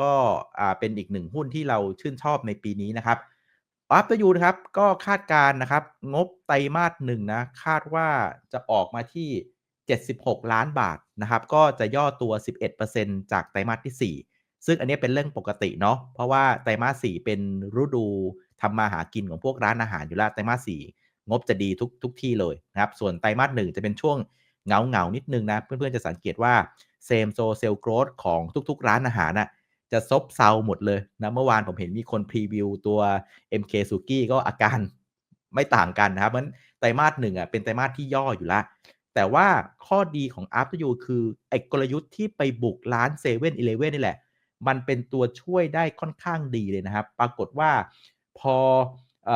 ก็อ่าเป็นอีกหนึ่งหุ้นที่เราชื่นชอบในปีนี้นะครับ After You นะครับก็คาดการณ์นะครับ งบไตรมาสหนึ่งนะ คาดว่าจะออกมาที่ 76 ล้านบาทนะครับ ก็จะย่อตัว 11%จากไตรมาสที่ 4 ซึ่งอันนี้เป็นเรื่องปกติเนาะเพราะว่าไตรมาส 4 เป็นฤดูทำมาหากินของพวกร้านอาหารอยู่แล้วไตรมาส 4 งบจะดีทุกทุกที่เลยนะครับ ส่วนไตรมาส1จะเป็นช่วงเงาเงานิดนึงนะ เพื่อนๆจะสังเกตว่า Same Store Sales Growth ของทุกๆ ร้านอาหารนะ จะซบเซาหมดเลยนะเมื่อวานผมเห็นมีคนพรีวิวตัว MK Suki ก็อาการไม่ต่างกันนะครับเพราะไตรมาสหนึ่งอะเป็นไตรมาสที่ย่ออยู่ล้วแต่ว่าข้อดีของ After You คือไอ้กลยุทธ์ที่ไปบุกร้าน7 e เ e ่ e อนี่แหละ มันเป็นตัวช่วยได้ค่อนข้างดีเลยนะครับ ปรากฏว่าพออ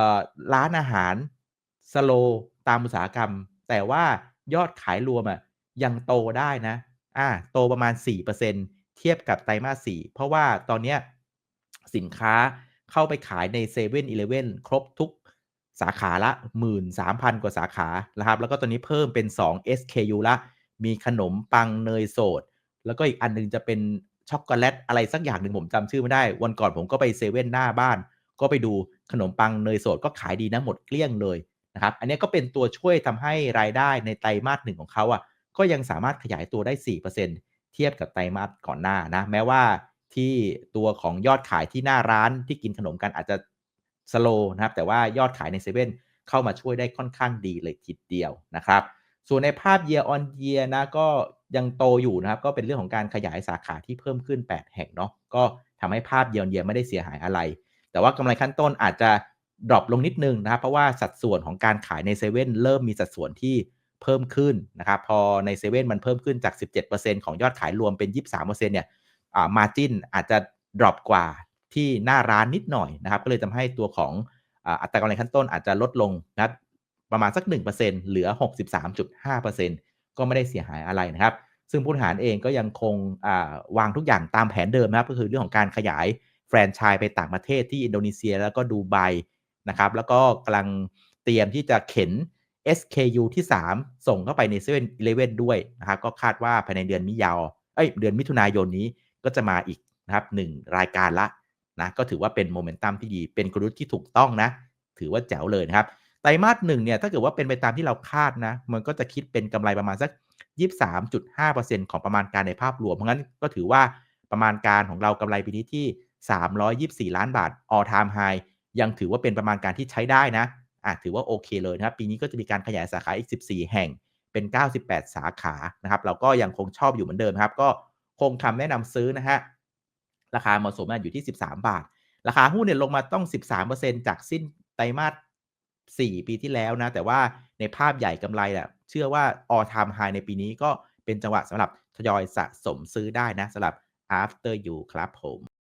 ร้านอาหารสโลตามอุตสาหกรรม แต่ว่ายอดขายรวมอะยังโตได้นะอ่าโตประมาณ 4% เทียบกับไตรมาส4เพราะว่าตอนนี้สินค้าเข้าไปขายใน7 e เ e ่ e อครบทุกสาขาละ 13,000 กว่าสาขานะครับ แล้วก็ตอนนี้เพิ่มเป็น 2 SKU ละ มีขนมปังเนยสด แล้วก็อีกอันนึงจะเป็นช็อกโกแลตอะไรสักอย่างหนึ่งผมจำชื่อไม่ได้ วันก่อนผมก็ไปเซเว่นหน้าบ้าน ก็ไปดูขนมปังเนยสดก็ขายดีนะหมดเกลี้ยงเลยนะครับอันนี้ก็เป็นตัวช่วยทำให้รายได้ในไตรมาสหนึ่งของเขาอะก็ยังสามารถขยายตัวได้ 4% เทียบกับไตรมาสก่อนหน้านะแม้ว่าที่ตัวของยอดขายที่หน้าร้านที่กินขนมกันอาจจะสโลนะครับแต่ว่ายอดขายในเซเว่นเข้ามาช่วยได้ค่อนข้างดีเลยทีเดียวนะครับส่วนในภาพ year on year นะก็ยังโตอยู่นะครับ ก็เป็นเรื่องของการขยายสาขาที่เพิ่มขึ้น 8 แห่งเนาะก็ทำให้ภาพ year on year ไม่ได้เสียหายอะไร แต่ว่ากำไรขั้นต้นอาจจะดรอปลงนิดนึงนะครับ เพราะว่าสัดส่วนของการขายในเซเว่นเริ่มมีสัดส่วนที่ เพิ่มขึ้นนะครับพอในเซเว่นมันเพิ่มขึ้นจาก 17%ของยอดขายรวมเป็น 23%เนี่ยอ่ามาจินอาจจะดรอปกว่าที่หน้าร้านนิดหน่อยนะครับก็เลยทำให้ตัวของอัตรากำไรขั้นต้นอาจจะลดลงนะประมาณสัก 1%เหลือ 63.5%ก็ไม่ได้เสียหายอะไรนะครับ ซึ่งผู้บริหารเองก็ยังคงวางทุกอย่างตามแผนเดิมนะครับ ก็คือเรื่องของการขยายแฟรนไชส์ไปต่างประเทศที่อินโดนีเซียแล้วก็ดูไบนะครับ แล้วก็กำลังเตรียมที่จะเข็น SKU ที่ 3 ส่งเข้าไปในเซเว่นอีเลเว่นด้วยนะครับก็คาดว่าภายในเดือนมิยาวเอ้ยเดือนมิถุนายนนี้ก็จะมาอีกนะครับหรายการละนะก็ถือว่าเป็นโมเมนตัมที่ดีเป็นกลยุทธ์ที่ถูกต้องนะ ถือว่าแจ๋วเลยนะครับไตรมาสหนึ่งเนี่ยถ้าเกิดว่าเป็นไปตามที่เราคาดนะมันก็จะคิดเป็นกำไรประมาณสัก 23.5%ของประมาณการในภาพรวมเพราะงั้นก็ถือว่าประมาณการของเรากำไรปีนี้ที่ 324 ล้านบาท all time high ยังถือว่าเป็นประมาณการที่ใช้ได้นะ อะถือว่าโอเคเลยนะครับ ปีนี้ก็จะมีการขยายสาขาอีก 14 แห่งเป็น 98 สาขานะครับ เราก็ยังคงชอบอยู่เหมือนเดิมครับ ก็คงคำแนะนำซื้อนะฮะ ราคาเหมาะสมอยู่ที่ 13 บาท ราคาหุ้นเนี่ยลงมาต้อง 13%จากสิ้นไตรมาส 4 ปีที่แล้วนะ แต่ว่าในภาพใหญ่กำไรอะเชื่อว่า all time high ในปีนี้ก็เป็นจังหวะสำหรับทยอยสะสมซื้อได้นะสำหรับ after you ครับผม